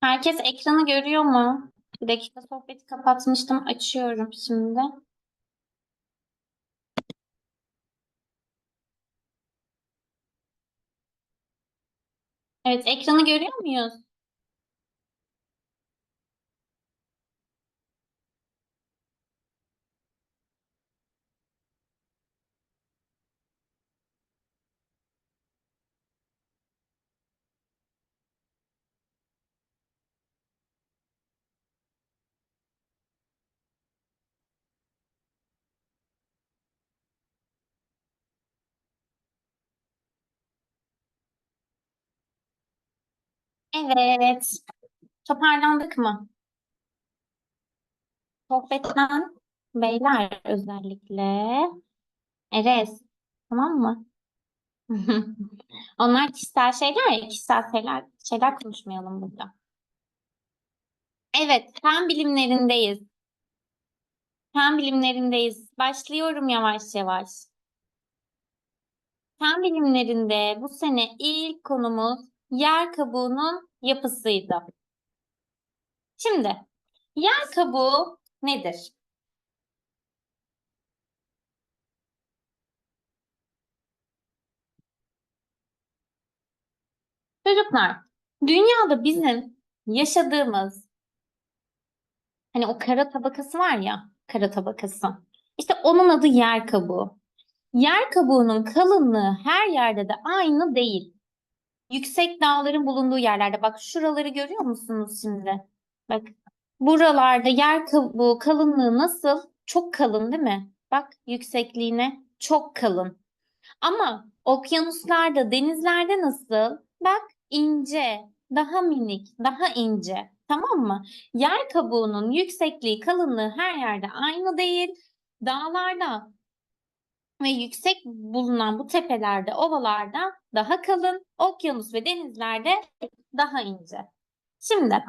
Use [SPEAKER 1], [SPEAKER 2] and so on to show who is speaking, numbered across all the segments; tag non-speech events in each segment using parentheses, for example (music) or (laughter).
[SPEAKER 1] Herkes ekranı görüyor mu? Bir dakika sohbeti kapatmıştım. Açıyorum şimdi. Evet, ekranı görüyor muyuz? Evet. Toparlandık mı? Sohbetten beyler özellikle. Eres. Tamam mı? (laughs) Onlar kişisel şeyler ya, kişisel şeyler, şeyler konuşmayalım burada. Evet, fen bilimlerindeyiz. Fen bilimlerindeyiz. Başlıyorum yavaş yavaş. Fen bilimlerinde bu sene ilk konumuz yer kabuğunun yapısıydı. Şimdi yer kabuğu nedir? Çocuklar, dünyada bizim yaşadığımız hani o kara tabakası var ya, kara tabakası. İşte onun adı yer kabuğu. Yer kabuğunun kalınlığı her yerde de aynı değil. Yüksek dağların bulunduğu yerlerde bak şuraları görüyor musunuz şimdi? Bak buralarda yer kabuğu kalınlığı nasıl? Çok kalın değil mi? Bak yüksekliğine çok kalın. Ama okyanuslarda, denizlerde nasıl? Bak ince, daha minik, daha ince. Tamam mı? Yer kabuğunun yüksekliği, kalınlığı her yerde aynı değil. Dağlarda ve yüksek bulunan bu tepelerde, ovalarda daha kalın, okyanus ve denizlerde daha ince. Şimdi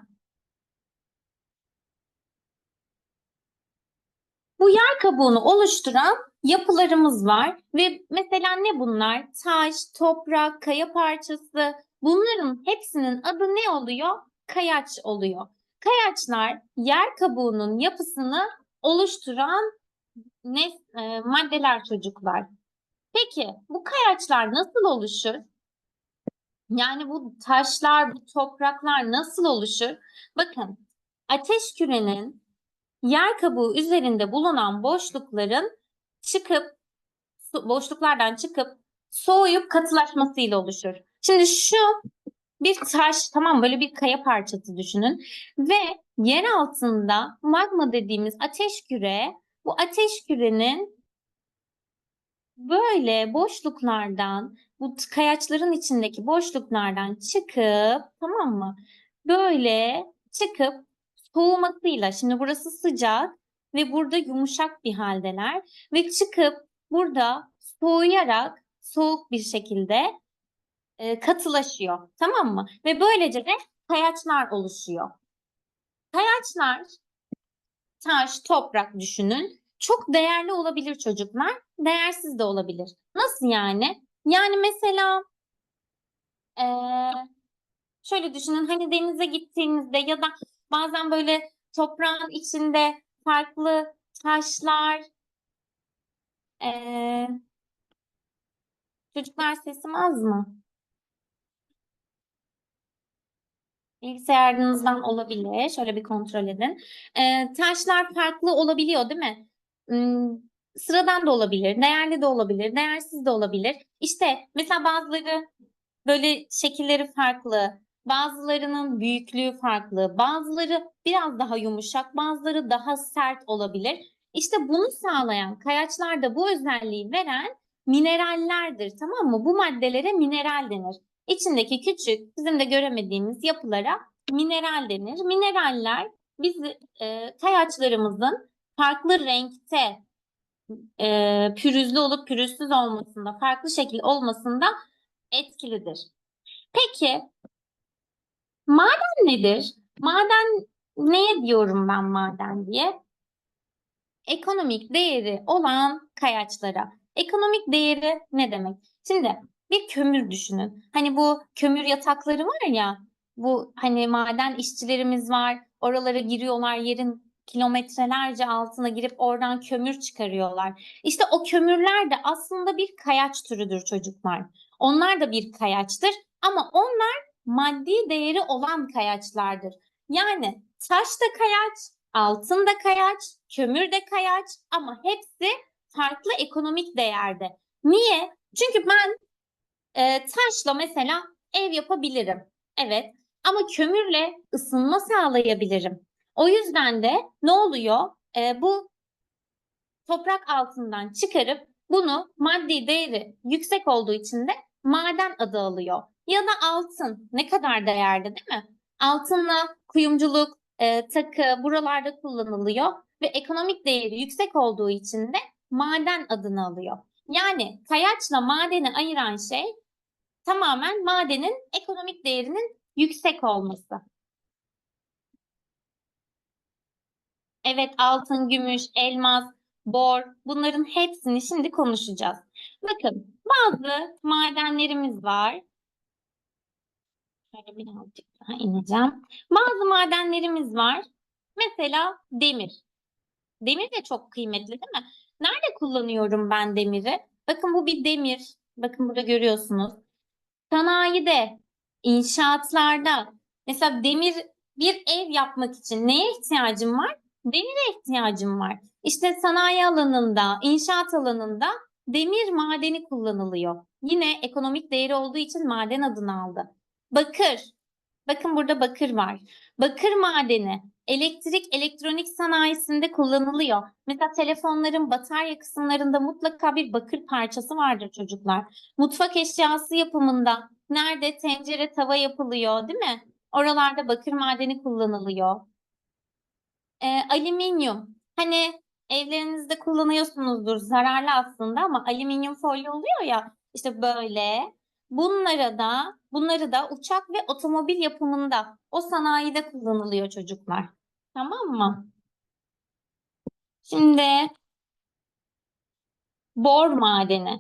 [SPEAKER 1] bu yer kabuğunu oluşturan yapılarımız var ve mesela ne bunlar? Taş, toprak, kaya parçası. Bunların hepsinin adı ne oluyor? Kayaç oluyor. Kayaçlar yer kabuğunun yapısını oluşturan ne, e, maddeler çocuklar. Peki bu kayaçlar nasıl oluşur? Yani bu taşlar, bu topraklar nasıl oluşur? Bakın ateş kürenin yer kabuğu üzerinde bulunan boşlukların çıkıp boşluklardan çıkıp soğuyup katılaşmasıyla oluşur. Şimdi şu bir taş, tamam böyle bir kaya parçası düşünün ve yer altında magma dediğimiz ateş küre bu ateş kürenin böyle boşluklardan, bu kayaçların içindeki boşluklardan çıkıp, tamam mı? Böyle çıkıp soğumasıyla, şimdi burası sıcak ve burada yumuşak bir haldeler ve çıkıp burada soğuyarak soğuk bir şekilde e, katılaşıyor, tamam mı? Ve böylece de kayaçlar oluşuyor. Kayaçlar taş, toprak düşünün. Çok değerli olabilir çocuklar, değersiz de olabilir. Nasıl yani? Yani mesela eee, şöyle düşünün hani denize gittiğinizde ya da bazen böyle toprağın içinde farklı taşlar eee, çocuklar sesim az mı? Bilgisayarınızdan olabilir. Şöyle bir kontrol edin. Ee, taşlar farklı olabiliyor, değil mi? Hmm, sıradan da olabilir, değerli de olabilir, değersiz de olabilir. İşte mesela bazıları böyle şekilleri farklı, bazılarının büyüklüğü farklı, bazıları biraz daha yumuşak, bazıları daha sert olabilir. İşte bunu sağlayan, kayaçlarda bu özelliği veren minerallerdir, tamam mı? Bu maddelere mineral denir. İçindeki küçük, bizim de göremediğimiz yapılara mineral denir. Mineraller bizi e, kayaçlarımızın farklı renkte e, pürüzlü olup pürüzsüz olmasında, farklı şekil olmasında etkilidir. Peki maden nedir? Maden neye diyorum ben maden diye? ekonomik değeri olan kayaçlara. Ekonomik değeri ne demek? Şimdi bir kömür düşünün. Hani bu kömür yatakları var ya, bu hani maden işçilerimiz var. Oralara giriyorlar, yerin kilometrelerce altına girip oradan kömür çıkarıyorlar. İşte o kömürler de aslında bir kayaç türüdür çocuklar. Onlar da bir kayaçtır ama onlar maddi değeri olan kayaçlardır. Yani taş da kayaç, altın da kayaç, kömür de kayaç ama hepsi farklı ekonomik değerde. Niye? Çünkü ben e, taşla mesela ev yapabilirim. Evet. Ama kömürle ısınma sağlayabilirim. O yüzden de ne oluyor? E, bu toprak altından çıkarıp bunu maddi değeri yüksek olduğu için de maden adı alıyor. Ya da altın ne kadar değerli değil mi? Altınla kuyumculuk, e, takı buralarda kullanılıyor ve ekonomik değeri yüksek olduğu için de maden adını alıyor. Yani kayaçla madeni ayıran şey tamamen madenin ekonomik değerinin yüksek olması. Evet altın, gümüş, elmas, bor bunların hepsini şimdi konuşacağız. Bakın bazı madenlerimiz var. Şöyle birazcık daha ineceğim. Bazı madenlerimiz var. Mesela demir. Demir de çok kıymetli değil mi? Nerede kullanıyorum ben demiri? Bakın bu bir demir. Bakın burada görüyorsunuz. Sanayide, inşaatlarda. Mesela demir bir ev yapmak için neye ihtiyacım var? Demire ihtiyacım var. İşte sanayi alanında, inşaat alanında demir madeni kullanılıyor. Yine ekonomik değeri olduğu için maden adını aldı. Bakır. Bakın burada bakır var. Bakır madeni elektrik, elektronik sanayisinde kullanılıyor. Mesela telefonların batarya kısımlarında mutlaka bir bakır parçası vardır çocuklar. Mutfak eşyası yapımında nerede tencere, tava yapılıyor, değil mi? Oralarda bakır madeni kullanılıyor. Ee, alüminyum. Hani evlerinizde kullanıyorsunuzdur. Zararlı aslında ama alüminyum folyo oluyor ya. işte böyle. Bunlara da bunları da uçak ve otomobil yapımında o sanayide kullanılıyor çocuklar. Tamam mı? Şimdi bor madeni.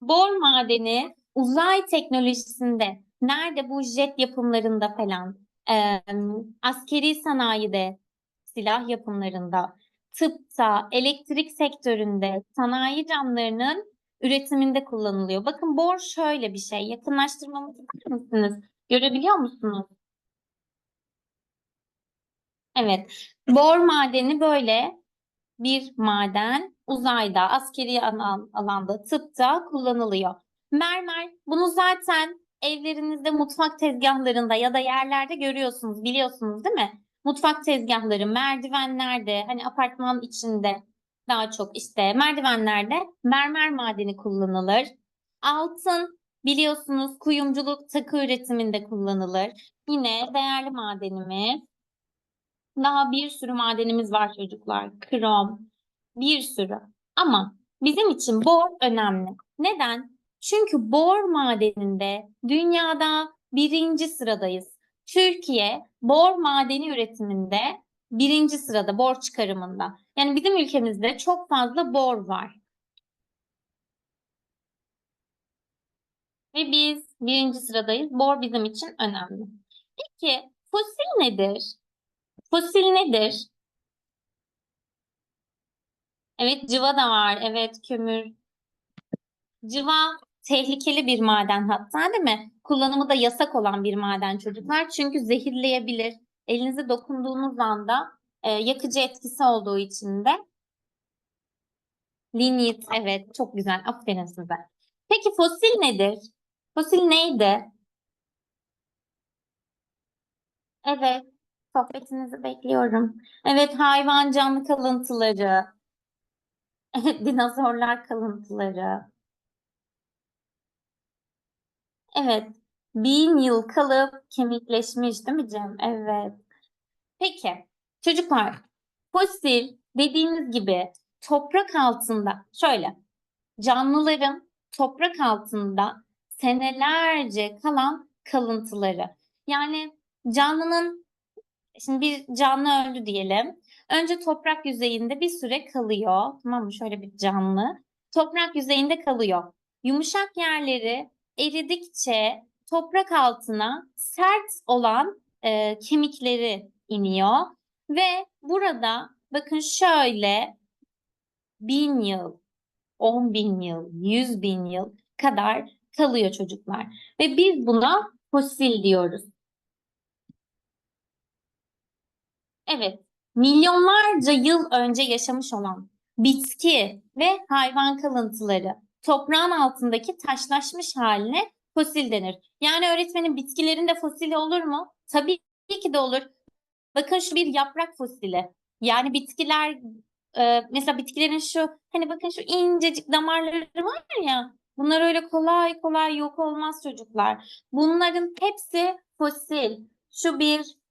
[SPEAKER 1] Bor madeni uzay teknolojisinde nerede bu jet yapımlarında falan e, askeri sanayide silah yapımlarında tıpta elektrik sektöründe sanayi camlarının üretiminde kullanılıyor. Bakın bor şöyle bir şey. Yakınlaştırmamı ister misiniz? Görebiliyor musunuz? Evet. Bor madeni böyle bir maden uzayda, askeri alan, alanda, tıpta kullanılıyor. Mermer bunu zaten evlerinizde mutfak tezgahlarında ya da yerlerde görüyorsunuz, biliyorsunuz değil mi? Mutfak tezgahları, merdivenlerde, hani apartman içinde daha çok işte merdivenlerde mermer madeni kullanılır. Altın biliyorsunuz kuyumculuk takı üretiminde kullanılır. Yine değerli madenimiz. Daha bir sürü madenimiz var çocuklar. Krom, bir sürü. Ama bizim için bor önemli. Neden? Çünkü bor madeninde dünyada birinci sıradayız. Türkiye bor madeni üretiminde birinci sırada bor çıkarımında. Yani bizim ülkemizde çok fazla bor var. Ve biz birinci sıradayız. Bor bizim için önemli. Peki fosil nedir? Fosil nedir? Evet cıva da var. Evet kömür. Cıva tehlikeli bir maden hatta değil mi? Kullanımı da yasak olan bir maden çocuklar. Çünkü zehirleyebilir. Elinize dokunduğunuz anda e, yakıcı etkisi olduğu için de lignit evet çok güzel aferin size. Peki fosil nedir? Fosil neydi? Evet sohbetinizi bekliyorum. Evet hayvan canlı kalıntıları. Dinozorlar kalıntıları. Evet bin yıl kalıp kemikleşmiş değil mi Cem? Evet. Peki çocuklar fosil dediğimiz gibi toprak altında şöyle canlıların toprak altında senelerce kalan kalıntıları. Yani canlının şimdi bir canlı öldü diyelim. önce toprak yüzeyinde bir süre kalıyor. Tamam mı? Şöyle bir canlı. Toprak yüzeyinde kalıyor. Yumuşak yerleri eridikçe toprak altına sert olan e, kemikleri iniyor ve burada bakın şöyle bin yıl, on bin yıl, yüz bin yıl kadar kalıyor çocuklar. Ve biz buna fosil diyoruz. Evet, milyonlarca yıl önce yaşamış olan bitki ve hayvan kalıntıları toprağın altındaki taşlaşmış haline fosil denir. Yani öğretmenin bitkilerin de fosili olur mu? Tabii ki de olur. Bakın şu bir yaprak fosili. Yani bitkiler e, mesela bitkilerin şu hani bakın şu incecik damarları var ya bunlar öyle kolay kolay yok olmaz çocuklar. Bunların hepsi fosil. Şu bir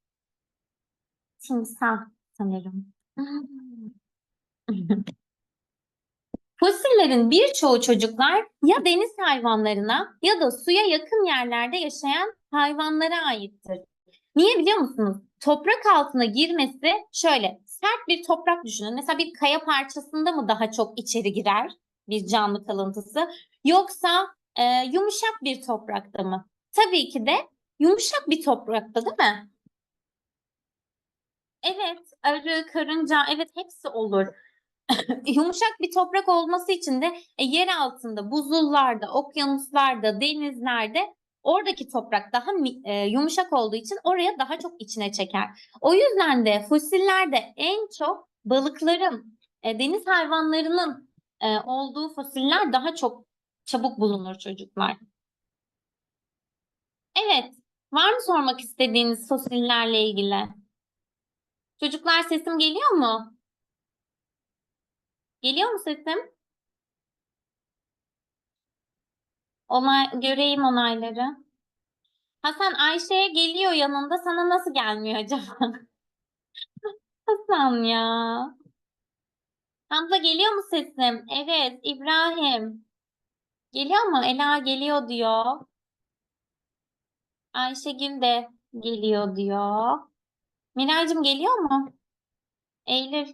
[SPEAKER 1] timsah sanırım. (laughs) Fosillerin birçoğu çocuklar ya deniz hayvanlarına ya da suya yakın yerlerde yaşayan hayvanlara aittir. Niye biliyor musunuz? Toprak altına girmesi şöyle sert bir toprak düşünün. Mesela bir kaya parçasında mı daha çok içeri girer bir canlı kalıntısı yoksa e, yumuşak bir toprakta mı? Tabii ki de yumuşak bir toprakta değil mi? Evet, arı, karınca, evet hepsi olur. (laughs) Yumuşak bir toprak olması için de e, yer altında, buzullarda, okyanuslarda, denizlerde oradaki toprak daha e, yumuşak olduğu için oraya daha çok içine çeker. O yüzden de fosillerde en çok balıkların, e, deniz hayvanlarının e, olduğu fosiller daha çok çabuk bulunur çocuklar. Evet, var mı sormak istediğiniz fosillerle ilgili? Çocuklar sesim geliyor mu? Geliyor mu sesim? Onay, göreyim onayları. Hasan Ayşe'ye geliyor yanında. Sana nasıl gelmiyor acaba? (laughs) Hasan ya. Hamza geliyor mu sesim? Evet, İbrahim. Geliyor mu? Ela geliyor diyor. Ayşegül de geliyor diyor. Miraycığım geliyor mu? Eylül.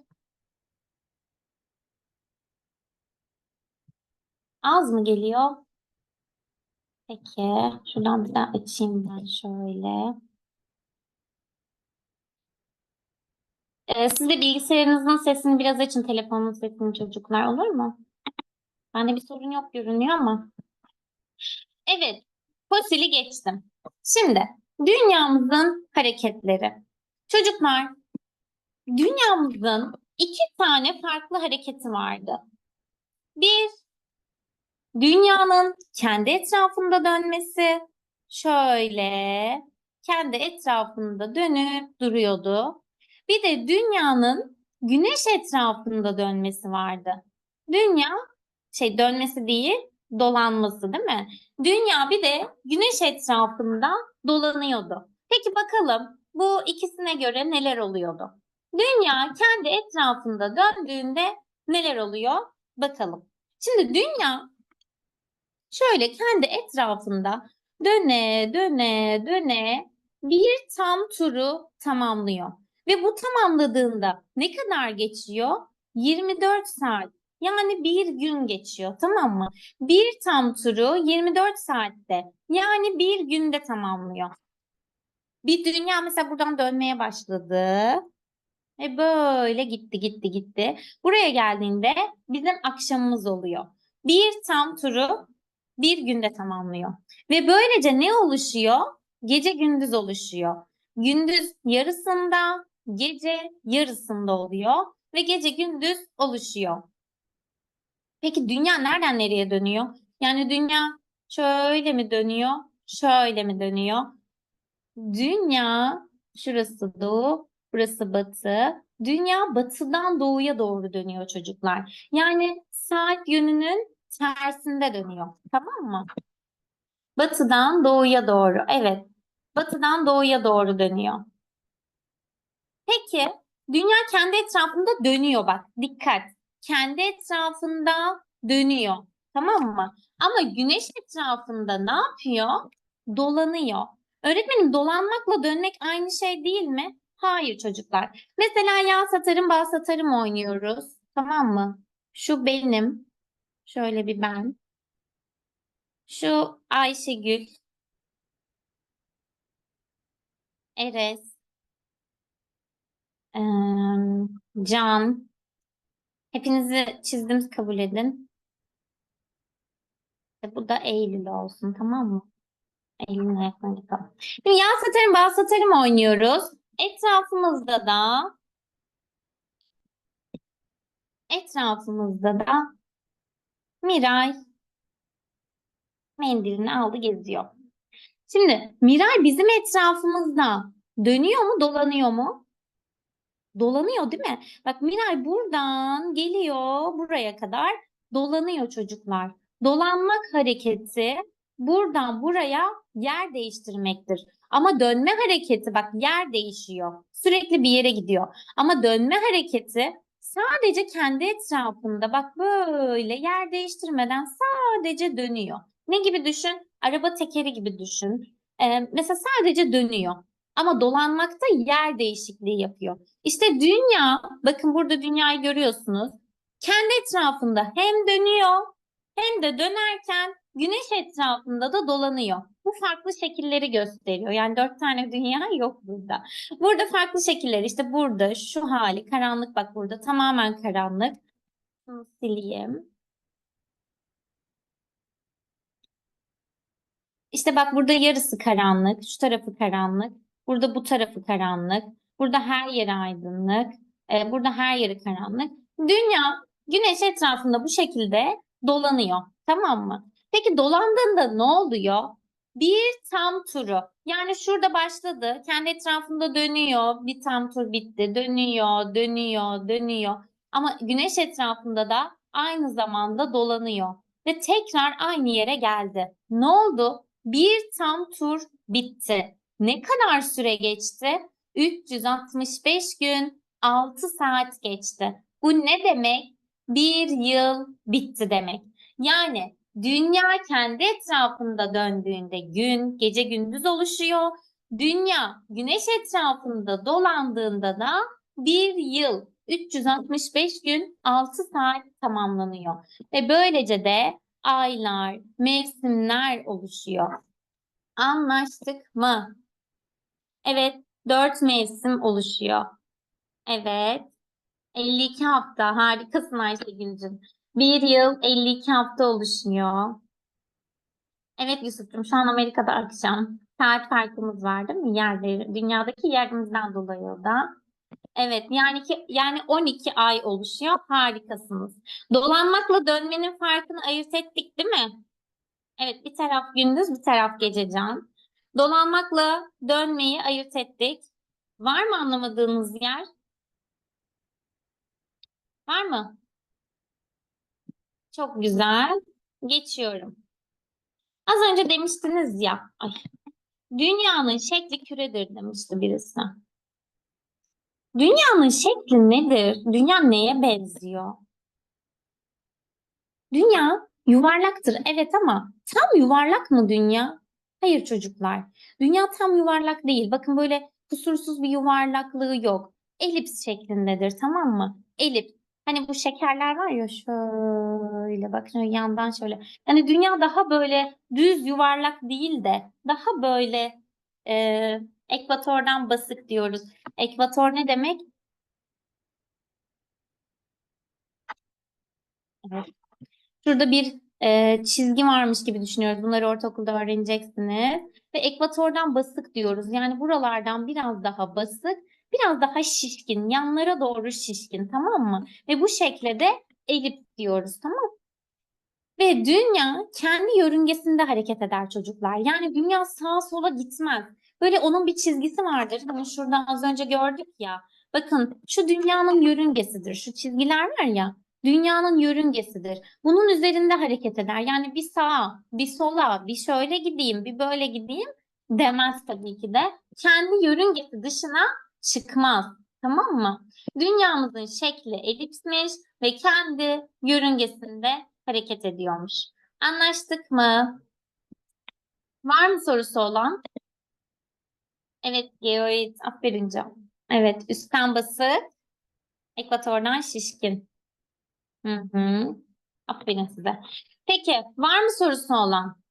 [SPEAKER 1] Az mı geliyor? Peki. Şuradan bir daha açayım ben şöyle. Ee, siz de bilgisayarınızın sesini biraz açın. Telefonun sesini çocuklar olur mu? Bende bir sorun yok görünüyor ama. Evet. Fosili geçtim. Şimdi dünyamızın hareketleri. Çocuklar, dünyamızın iki tane farklı hareketi vardı. Bir, dünyanın kendi etrafında dönmesi şöyle kendi etrafında dönüp duruyordu. Bir de dünyanın güneş etrafında dönmesi vardı. Dünya şey dönmesi değil, dolanması değil mi? Dünya bir de güneş etrafında dolanıyordu. Peki bakalım bu ikisine göre neler oluyordu? Dünya kendi etrafında döndüğünde neler oluyor? Bakalım. Şimdi dünya şöyle kendi etrafında döne döne döne bir tam turu tamamlıyor. Ve bu tamamladığında ne kadar geçiyor? 24 saat. Yani bir gün geçiyor tamam mı? Bir tam turu 24 saatte. Yani bir günde tamamlıyor. Bir dünya mesela buradan dönmeye başladı. Ve böyle gitti gitti gitti. Buraya geldiğinde bizim akşamımız oluyor. Bir tam turu bir günde tamamlıyor. Ve böylece ne oluşuyor? Gece gündüz oluşuyor. Gündüz yarısında, gece yarısında oluyor ve gece gündüz oluşuyor. Peki dünya nereden nereye dönüyor? Yani dünya şöyle mi dönüyor? Şöyle mi dönüyor? Dünya şurası doğu, burası batı. Dünya batıdan doğuya doğru dönüyor çocuklar. Yani saat yönünün tersinde dönüyor. Tamam mı? Batıdan doğuya doğru. Evet. Batıdan doğuya doğru dönüyor. Peki dünya kendi etrafında dönüyor bak. Dikkat. Kendi etrafında dönüyor. Tamam mı? Ama güneş etrafında ne yapıyor? Dolanıyor. Öğretmenim dolanmakla dönmek aynı şey değil mi? Hayır çocuklar. Mesela yağ satarım, bal satarım oynuyoruz. Tamam mı? Şu benim. Şöyle bir ben. Şu Ayşegül. Eres. eee, Can. Hepinizi çizdim kabul edin. Bu da Eylül olsun tamam mı? Eylül'ün ayaklarını yıkalım. Şimdi yağ satarım, bal satarım oynuyoruz. Etrafımızda da etrafımızda da Miray mendilini aldı geziyor. Şimdi Miray bizim etrafımızda dönüyor mu, dolanıyor mu? Dolanıyor değil mi? Bak Miray buradan geliyor buraya kadar dolanıyor çocuklar. Dolanmak hareketi buradan buraya yer değiştirmektir. Ama dönme hareketi bak yer değişiyor. Sürekli bir yere gidiyor. Ama dönme hareketi sadece kendi etrafında bak böyle yer değiştirmeden sadece dönüyor. Ne gibi düşün? Araba tekeri gibi düşün. Ee, mesela sadece dönüyor. Ama dolanmakta yer değişikliği yapıyor. İşte dünya, bakın burada dünyayı görüyorsunuz. Kendi etrafında hem dönüyor hem de dönerken güneş etrafında da dolanıyor. Bu farklı şekilleri gösteriyor. Yani dört tane dünya yok burada. Burada farklı şekiller işte burada şu hali karanlık bak burada tamamen karanlık. Şunu sileyim. İşte bak burada yarısı karanlık, şu tarafı karanlık, burada bu tarafı karanlık, burada her yeri aydınlık, e, burada her yeri karanlık. Dünya güneş etrafında bu şekilde dolanıyor, tamam mı? Peki dolandığında ne oluyor? Bir tam turu. Yani şurada başladı, kendi etrafında dönüyor, bir tam tur bitti, dönüyor, dönüyor, dönüyor. Ama güneş etrafında da aynı zamanda dolanıyor ve tekrar aynı yere geldi. Ne oldu? Bir tam tur bitti. Ne kadar süre geçti? 365 gün 6 saat geçti. Bu ne demek? Bir yıl bitti demek. Yani dünya kendi etrafında döndüğünde gün, gece gündüz oluşuyor. Dünya güneş etrafında dolandığında da bir yıl 365 gün 6 saat tamamlanıyor. Ve böylece de aylar, mevsimler oluşuyor. Anlaştık mı? Evet, 4 mevsim oluşuyor. Evet. 52 hafta. Harikasın Ayşegül'cüm. Bir yıl 52 hafta oluşuyor. Evet Yusuf'cum şu an Amerika'da akşam. Saat farkımız var değil mi? Yerleri, dünyadaki yerimizden dolayı da. Evet yani ki yani 12 ay oluşuyor. Harikasınız. Dolanmakla dönmenin farkını ayırt ettik değil mi? Evet bir taraf gündüz bir taraf gece can. Dolanmakla dönmeyi ayırt ettik. Var mı anlamadığınız yer? Var mı? Çok güzel. Geçiyorum. Az önce demiştiniz ya. Ay, dünyanın şekli küredir demişti birisi. Dünyanın şekli nedir? Dünya neye benziyor? Dünya yuvarlaktır evet ama tam yuvarlak mı dünya? Hayır çocuklar. Dünya tam yuvarlak değil. Bakın böyle kusursuz bir yuvarlaklığı yok. Elips şeklindedir tamam mı? Elips. Hani bu şekerler var ya şöyle bak şöyle yandan şöyle. Yani dünya daha böyle düz yuvarlak değil de daha böyle e, ekvatordan basık diyoruz. Ekvator ne demek? Evet. Şurada bir e, çizgi varmış gibi düşünüyoruz. Bunları ortaokulda öğreneceksiniz. Ve ekvatordan basık diyoruz. Yani buralardan biraz daha basık, biraz daha şişkin, yanlara doğru şişkin tamam mı? Ve bu şekle de elips diyoruz tamam? Ve dünya kendi yörüngesinde hareket eder çocuklar. Yani dünya sağa sola gitmez. Böyle onun bir çizgisi vardır. Hani şurada az önce gördük ya. Bakın şu dünyanın yörüngesidir. Şu çizgiler var ya. Dünyanın yörüngesidir. Bunun üzerinde hareket eder. Yani bir sağa, bir sola, bir şöyle gideyim, bir böyle gideyim demez tabii ki de. Kendi yörüngesi dışına çıkmaz. Tamam mı? Dünyamızın şekli elipsmiş ve kendi yörüngesinde hareket ediyormuş. Anlaştık mı? Var mı sorusu olan? Evet, Geoid. Aferin Can. Evet, üstten basık, ekvatordan şişkin. Hı hı. Aferin size. Peki, var mı sorusu olan?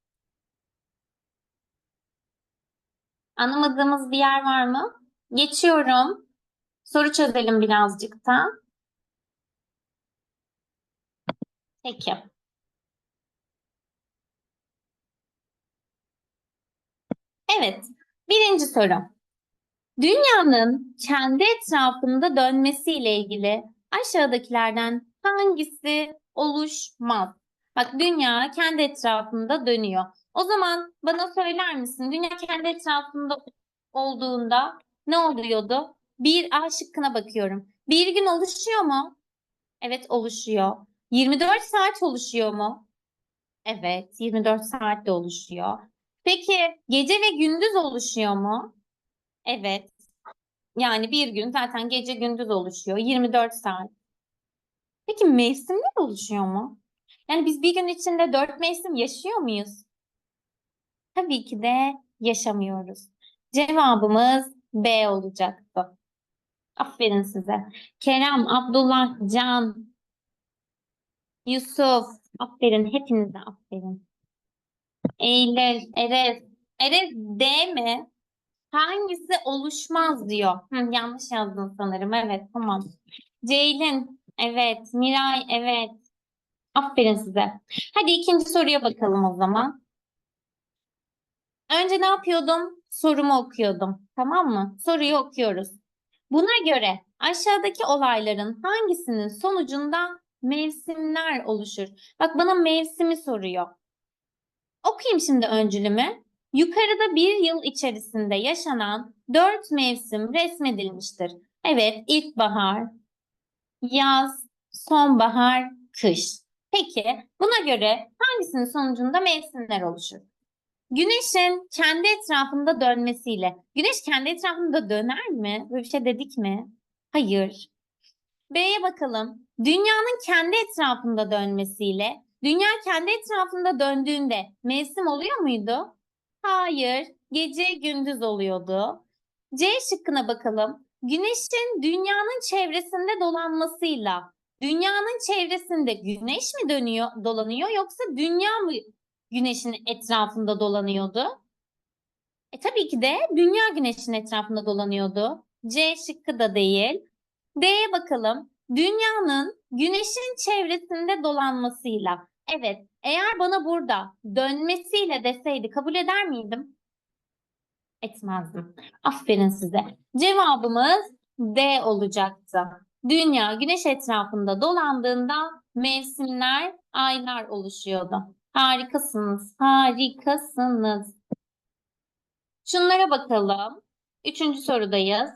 [SPEAKER 1] Anlamadığımız bir yer var mı? Geçiyorum. Soru çözelim birazcık da. Peki. Evet, birinci soru. Dünyanın kendi etrafında dönmesiyle ilgili aşağıdakilerden hangisi oluşmaz? Bak dünya kendi etrafında dönüyor. O zaman bana söyler misin? Dünya kendi etrafında olduğunda ne oluyordu? Bir A şıkkına bakıyorum. Bir gün oluşuyor mu? Evet oluşuyor. 24 saat oluşuyor mu? Evet 24 saatte oluşuyor. Peki gece ve gündüz oluşuyor mu? Evet. Yani bir gün zaten gece gündüz oluşuyor. 24 saat. Peki mevsimler oluşuyor mu? Yani biz bir gün içinde dört mevsim yaşıyor muyuz? Tabii ki de yaşamıyoruz. Cevabımız B olacaktı. Aferin size. Kerem, Abdullah, Can, Yusuf. Aferin. Hepinize aferin. Eylül, Erez. Erez D mi? Hangisi oluşmaz diyor. Hı, yanlış yazdın sanırım. Evet, tamam. Ceylin, evet. Miray, evet. Aferin size. Hadi ikinci soruya bakalım o zaman. Önce ne yapıyordum? Sorumu okuyordum. Tamam mı? Soruyu okuyoruz. Buna göre aşağıdaki olayların hangisinin sonucunda mevsimler oluşur? Bak bana mevsimi soruyor. Okuyayım şimdi öncülümü. Yukarıda bir yıl içerisinde yaşanan dört mevsim resmedilmiştir. Evet, ilkbahar, yaz, sonbahar, kış. Peki, buna göre hangisinin sonucunda mevsimler oluşur? Güneşin kendi etrafında dönmesiyle. Güneş kendi etrafında döner mi? Böyle bir şey dedik mi? Hayır. B'ye bakalım. Dünyanın kendi etrafında dönmesiyle. Dünya kendi etrafında döndüğünde mevsim oluyor muydu? Hayır. Gece gündüz oluyordu. C şıkkına bakalım. Güneşin dünyanın çevresinde dolanmasıyla dünyanın çevresinde güneş mi dönüyor, dolanıyor yoksa dünya mı güneşin etrafında dolanıyordu? E tabii ki de dünya güneşin etrafında dolanıyordu. C şıkkı da değil. D'ye bakalım. Dünyanın güneşin çevresinde dolanmasıyla. Evet, eğer bana burada dönmesiyle deseydi kabul eder miydim? Etmezdim. Aferin size. Cevabımız D olacaktı. Dünya güneş etrafında dolandığında mevsimler, aylar oluşuyordu. Harikasınız, harikasınız. Şunlara bakalım. Üçüncü sorudayız.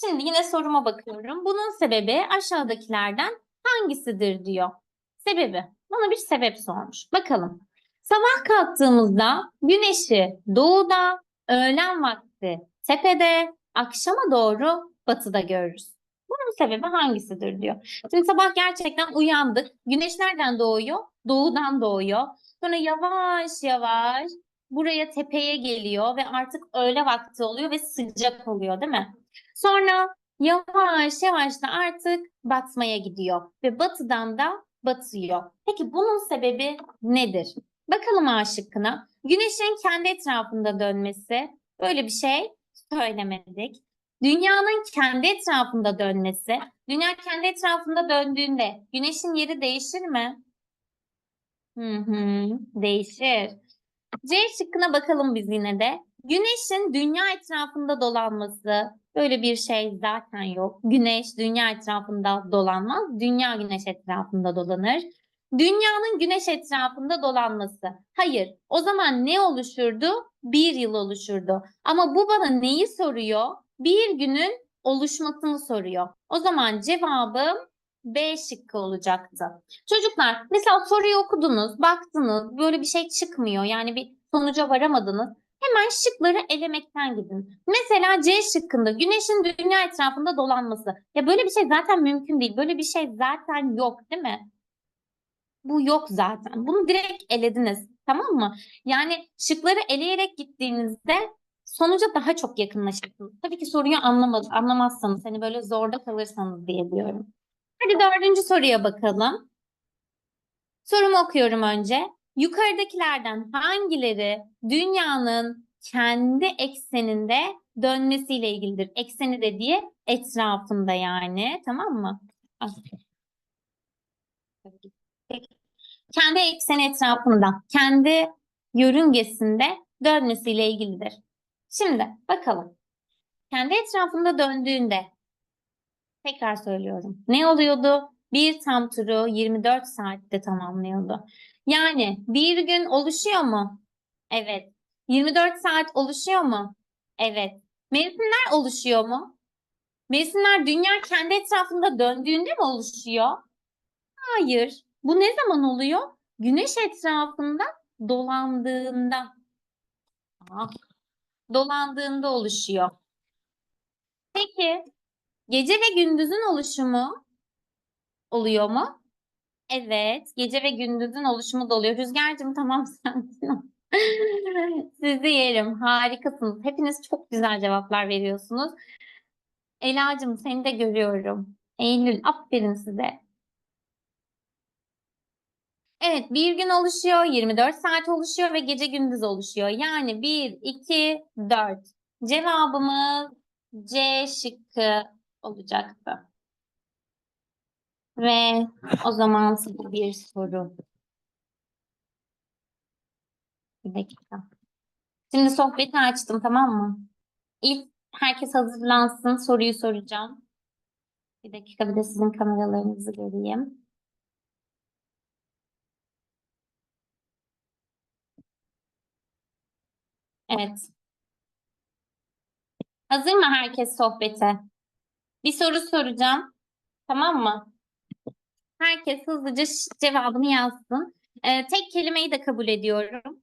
[SPEAKER 1] Şimdi yine soruma bakıyorum. Bunun sebebi aşağıdakilerden hangisidir diyor. Sebebi. Bana bir sebep sormuş. Bakalım. Sabah kalktığımızda güneşi doğuda, öğlen vakti tepede, akşama doğru batıda görürüz. Bunun sebebi hangisidir diyor. Şimdi sabah gerçekten uyandık. Güneş nereden doğuyor? Doğudan doğuyor. Sonra yavaş yavaş buraya tepeye geliyor ve artık öğle vakti oluyor ve sıcak oluyor değil mi? Sonra yavaş yavaş da artık batmaya gidiyor ve batıdan da batıyor. Peki bunun sebebi nedir? Bakalım A şıkkına. Güneşin kendi etrafında dönmesi. Böyle bir şey söylemedik. Dünyanın kendi etrafında dönmesi. Dünya kendi etrafında döndüğünde güneşin yeri değişir mi? Değişir. C şıkkına bakalım biz yine de. Güneşin dünya etrafında dolanması. Böyle bir şey zaten yok. Güneş dünya etrafında dolanmaz. Dünya güneş etrafında dolanır. Dünyanın güneş etrafında dolanması. Hayır. O zaman ne oluşurdu? Bir yıl oluşurdu. Ama bu bana neyi soruyor? Bir günün oluşmasını soruyor. O zaman cevabım B şıkkı olacaktı. Çocuklar mesela soruyu okudunuz, baktınız, böyle bir şey çıkmıyor. Yani bir sonuca varamadınız. Hemen şıkları elemekten gidin. Mesela C şıkkında güneşin dünya etrafında dolanması. Ya böyle bir şey zaten mümkün değil. Böyle bir şey zaten yok değil mi? Bu yok zaten. Bunu direkt elediniz. Tamam mı? Yani şıkları eleyerek gittiğinizde sonuca daha çok yakınlaşırsınız. Tabii ki soruyu anlamadı, anlamazsanız, hani böyle zorda kalırsanız diye diyorum. Hadi dördüncü soruya bakalım. Sorumu okuyorum önce. Yukarıdakilerden hangileri dünyanın kendi ekseninde dönmesiyle ilgilidir? Ekseni dediği etrafında yani. Tamam mı? Peki. Kendi ekseni etrafında, kendi yörüngesinde dönmesiyle ilgilidir. Şimdi bakalım. Kendi etrafında döndüğünde tekrar söylüyorum. Ne oluyordu? Bir tam turu 24 saatte tamamlıyordu. Yani bir gün oluşuyor mu? Evet. 24 saat oluşuyor mu? Evet. Mevsimler oluşuyor mu? Mevsimler dünya kendi etrafında döndüğünde mi oluşuyor? Hayır. Bu ne zaman oluyor? Güneş etrafında dolandığında. Ah, dolandığında oluşuyor. Peki gece ve gündüzün oluşumu oluyor mu? Evet, gece ve gündüzün oluşumu da oluyor. Rüzgar'cığım tamam (laughs) o. Sizi yerim. Harikasınız. Hepiniz çok güzel cevaplar veriyorsunuz. Ela'cığım seni de görüyorum. Eylül aferin size. Evet, bir gün oluşuyor, 24 saat oluşuyor ve gece gündüz oluşuyor. Yani 1, 2, 4. Cevabımız C şıkkı olacaktı. Ve o zaman size bir soru. Bir dakika. Şimdi sohbeti açtım tamam mı? İlk herkes hazırlansın soruyu soracağım. Bir dakika bir de sizin kameralarınızı göreyim. Evet. Hazır mı herkes sohbete? Bir soru soracağım. Tamam mı? Herkes hızlıca cevabını yazsın. Ee, tek kelimeyi de kabul ediyorum.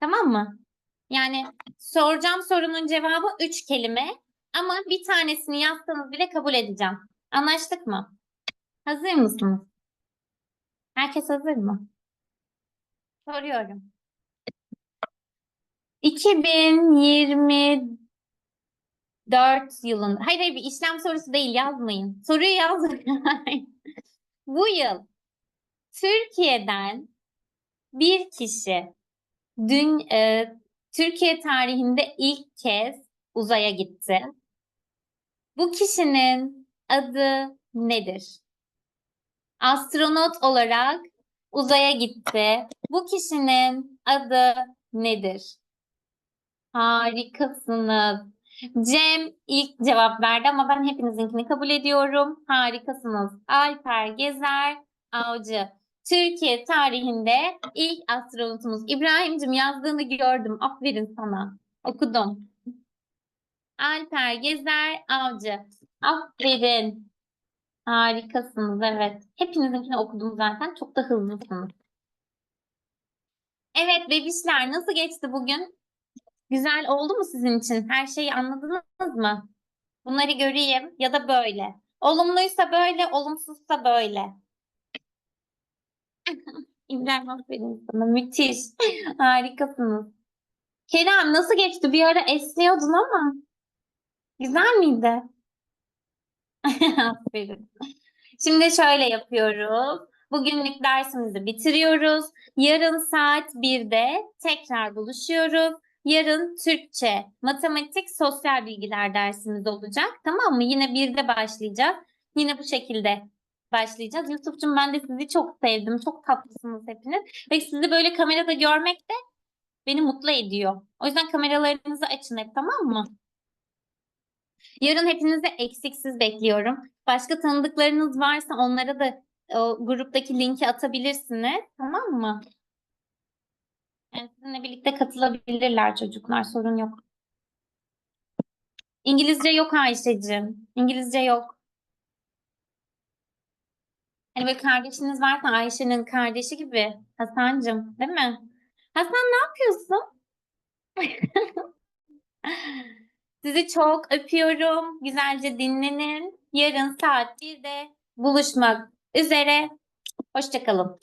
[SPEAKER 1] Tamam mı? Yani soracağım sorunun cevabı üç kelime ama bir tanesini yazsanız bile kabul edeceğim. Anlaştık mı? Hazır mısınız? Herkes hazır mı? Soruyorum. 2024 yılında. Hayır hayır bir işlem sorusu değil yazmayın. Soruyu yazmayın. (laughs) Bu yıl Türkiye'den bir kişi dün e, Türkiye tarihinde ilk kez uzaya gitti. Bu kişinin adı nedir? Astronot olarak uzaya gitti. Bu kişinin adı nedir? Harikasınız. Cem ilk cevap verdi ama ben hepinizinkini kabul ediyorum. Harikasınız. Alper Gezer Avcı. Türkiye tarihinde ilk astronotumuz. İbrahim'cim yazdığını gördüm. Aferin sana. Okudum. Alper Gezer Avcı. Aferin. Harikasınız evet. Hepinizinkini okudum zaten. Çok da hızlısınız. Evet bebişler nasıl geçti bugün? Güzel oldu mu sizin için? Her şeyi anladınız mı? Bunları göreyim ya da böyle. Olumluysa böyle, olumsuzsa böyle. (laughs) İbrahim aferin sana. Müthiş. Harikasınız. Kerem nasıl geçti? Bir ara esniyordun ama. Güzel miydi? (laughs) Aferin. Şimdi şöyle yapıyoruz. Bugünlük dersimizi bitiriyoruz. Yarın saat 1'de tekrar buluşuyoruz. Yarın Türkçe, matematik, sosyal bilgiler dersimiz olacak. Tamam mı? Yine 1'de başlayacağız. Yine bu şekilde başlayacağız. Yusuf'cum ben de sizi çok sevdim. Çok tatlısınız hepiniz. Ve sizi böyle kamerada görmek de beni mutlu ediyor. O yüzden kameralarınızı açın hep tamam mı? Yarın hepinizi eksiksiz bekliyorum. Başka tanıdıklarınız varsa onlara da o gruptaki linki atabilirsiniz. Tamam mı? Sizinle birlikte katılabilirler çocuklar. Sorun yok. İngilizce yok Ayşe'cim. İngilizce yok. Hani böyle kardeşiniz varsa Ayşe'nin kardeşi gibi. Hasan'cım değil mi? Hasan ne yapıyorsun? (laughs) Sizi çok öpüyorum. Güzelce dinlenin. Yarın saat 1'de buluşmak üzere. Hoşçakalın.